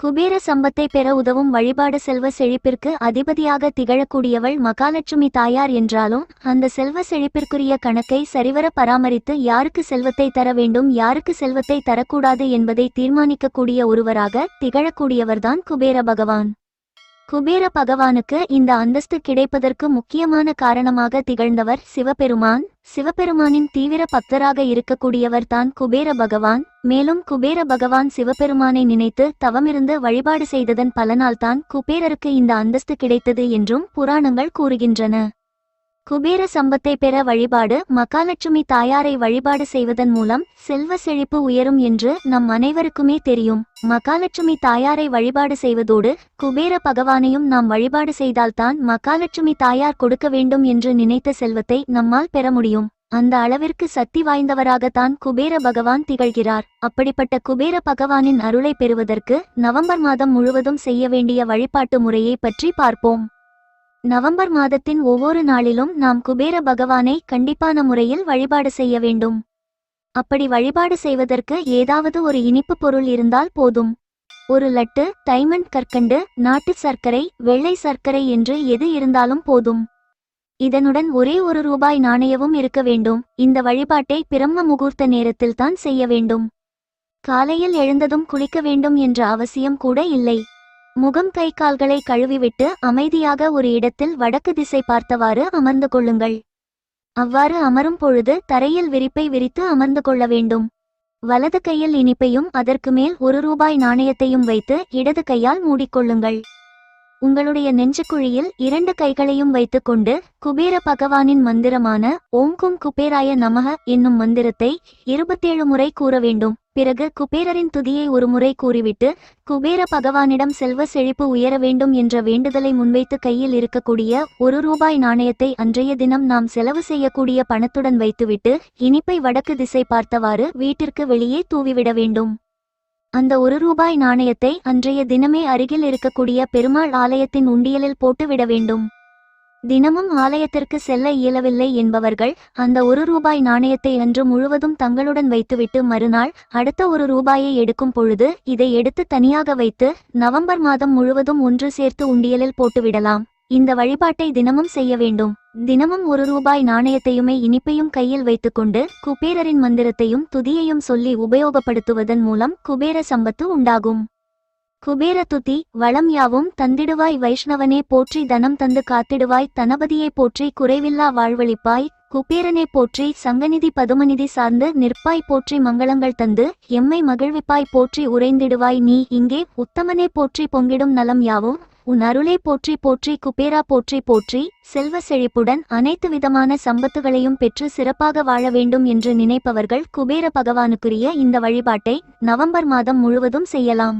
குபேர சம்பத்தை பெற உதவும் வழிபாடு செல்வ செழிப்பிற்கு அதிபதியாக திகழக்கூடியவள் மகாலட்சுமி தாயார் என்றாலும் அந்த செல்வ செழிப்பிற்குரிய கணக்கை சரிவர பராமரித்து யாருக்கு செல்வத்தை தர வேண்டும் யாருக்கு செல்வத்தை தரக்கூடாது என்பதை தீர்மானிக்கக்கூடிய ஒருவராக திகழக்கூடியவர்தான் குபேர பகவான். குபேர பகவானுக்கு இந்த அந்தஸ்து கிடைப்பதற்கு முக்கியமான காரணமாக திகழ்ந்தவர் சிவபெருமான். சிவபெருமானின் தீவிர பக்தராக இருக்கக்கூடியவர் தான் குபேர பகவான். மேலும் குபேர பகவான் சிவபெருமானை நினைத்து தவமிருந்து வழிபாடு செய்ததன் பலனால்தான் குபேரருக்கு இந்த அந்தஸ்து கிடைத்தது என்றும் புராணங்கள் கூறுகின்றன. குபேர சம்பத்தை பெற வழிபாடு மகாலட்சுமி தாயாரை வழிபாடு செய்வதன் மூலம் செல்வ செழிப்பு உயரும் என்று நம் அனைவருக்குமே தெரியும். மகாலட்சுமி தாயாரை வழிபாடு செய்வதோடு குபேர பகவானையும் நாம் வழிபாடு செய்தால்தான் மகாலட்சுமி தாயார் கொடுக்க வேண்டும் என்று நினைத்த செல்வத்தை நம்மால் பெற முடியும். அந்த அளவிற்கு சக்தி வாய்ந்தவராகத்தான் குபேர பகவான் திகழ்கிறார். அப்படிப்பட்ட குபேர பகவானின் அருளை பெறுவதற்கு நவம்பர் மாதம் முழுவதும் செய்ய வேண்டிய வழிபாட்டு முறையை பற்றி பார்ப்போம். நவம்பர் மாதத்தின் ஒவ்வொரு நாளிலும் நாம் குபேர பகவானை கண்டிப்பான முறையில் வழிபாடு செய்ய வேண்டும். அப்படி வழிபாடு செய்வதற்கு ஏதாவது ஒரு இனிப்பு பொருள் இருந்தால் போதும். ஒரு லட்டு டைமண்ட் கற்கண்டு நாட்டு சர்க்கரை வெள்ளை சர்க்கரை என்று எது இருந்தாலும் போதும். இதனுடன் ஒரே ஒரு ரூபாய் நாணயமும் இருக்க வேண்டும். இந்த வழிபாட்டை பிரம்ம முகூர்த்த நேரத்தில் தான் செய்ய வேண்டும். காலையில் எழுந்ததும் குளிக்க வேண்டும் என்ற அவசியம் கூட இல்லை. முகம் கை கால்களை கழுவிவிட்டு அமைதியாக ஒரு இடத்தில் வடக்கு திசை பார்த்தவாறு அமர்ந்து கொள்ளுங்கள். அவ்வாறு அமரும் பொழுது தரையில் விரிப்பை விரித்து அமர்ந்து கொள்ள வேண்டும். வலது கையில் இனிப்பையும் அதற்கு மேல் ஒரு ரூபாய் நாணயத்தையும் வைத்து இடது கையால் மூடிக்கொள்ளுங்கள். உங்களுடைய நெஞ்சுக்குழியில் இரண்டு கைகளையும் வைத்துக்கொண்டு குபேர பகவானின் மந்திரமான ஓங்கும் குபேராய நமக என்னும் மந்திரத்தை இருபத்தேழு முறை கூற வேண்டும். பிறகு குபேரரின் துதியை ஒரு முறை கூறிவிட்டு குபேர பகவானிடம் செல்வ செழிப்பு உயர வேண்டும் என்ற வேண்டுதலை முன்வைத்து கையில் இருக்கக்கூடிய ஒரு ரூபாய் நாணயத்தை அன்றைய தினம் நாம் செலவு செய்யக்கூடிய பணத்துடன் வைத்துவிட்டு இனிப்பை வடக்கு திசை பார்த்தவாறு வீட்டிற்கு வெளியே தூவிவிட வேண்டும். அந்த ஒரு ரூபாய் நாணயத்தை அன்றைய தினமே அருகில் இருக்கக்கூடிய பெருமாள் ஆலயத்தின் உண்டியலில் போட்டுவிட வேண்டும். தினமும் ஆலயத்திற்கு செல்ல இயலவில்லை என்பவர்கள் அந்த ஒரு ரூபாய் நாணயத்தை அன்று முழுவதும் தங்களுடன் வைத்துவிட்டு மறுநாள் அடுத்த ஒரு ரூபாயை எடுக்கும் பொழுது இதை எடுத்து தனியாக வைத்து நவம்பர் மாதம் முழுவதும் ஒன்று சேர்த்து உண்டியலில் போட்டுவிடலாம் இந்த வழிபாட்டை தினமும் செய்ய வேண்டும். தினமும் ஒரு ரூபாய் நாணயத்தையுமே இனிப்பையும் கையில் வைத்துக்கொண்டு குபேரரின் மந்திரத்தையும் துதியையும் சொல்லி உபயோகப்படுத்துவதன் மூலம் குபேர சம்பத்து உண்டாகும். குபேர துதி வளம் யாவும் தந்திடுவாய் வைஷ்ணவனே போற்றி தனம் தந்து காத்திடுவாய் தனபதியை போற்றி குறைவில்லா வாழ்வழிப்பாய் குபேரனை போற்றி சங்கநிதி பதுமநிதி சார்ந்து நிற்பாய் போற்றி மங்களங்கள் தந்து எம்மை மகிழ்விப்பாய் போற்றி உறைந்திடுவாய் நீ இங்கே உத்தமனே போற்றி பொங்கிடும் நலம் யாவும் உன் அருளை போற்றி போற்றி குபேரா போற்றி போற்றி செல்வ செழிப்புடன் அனைத்து விதமான சம்பத்துகளையும் பெற்று சிறப்பாக வாழ வேண்டும் என்று நினைப்பவர்கள் குபேர பகவானுக்குரிய இந்த வழிபாட்டை நவம்பர் மாதம் முழுவதும் செய்யலாம்.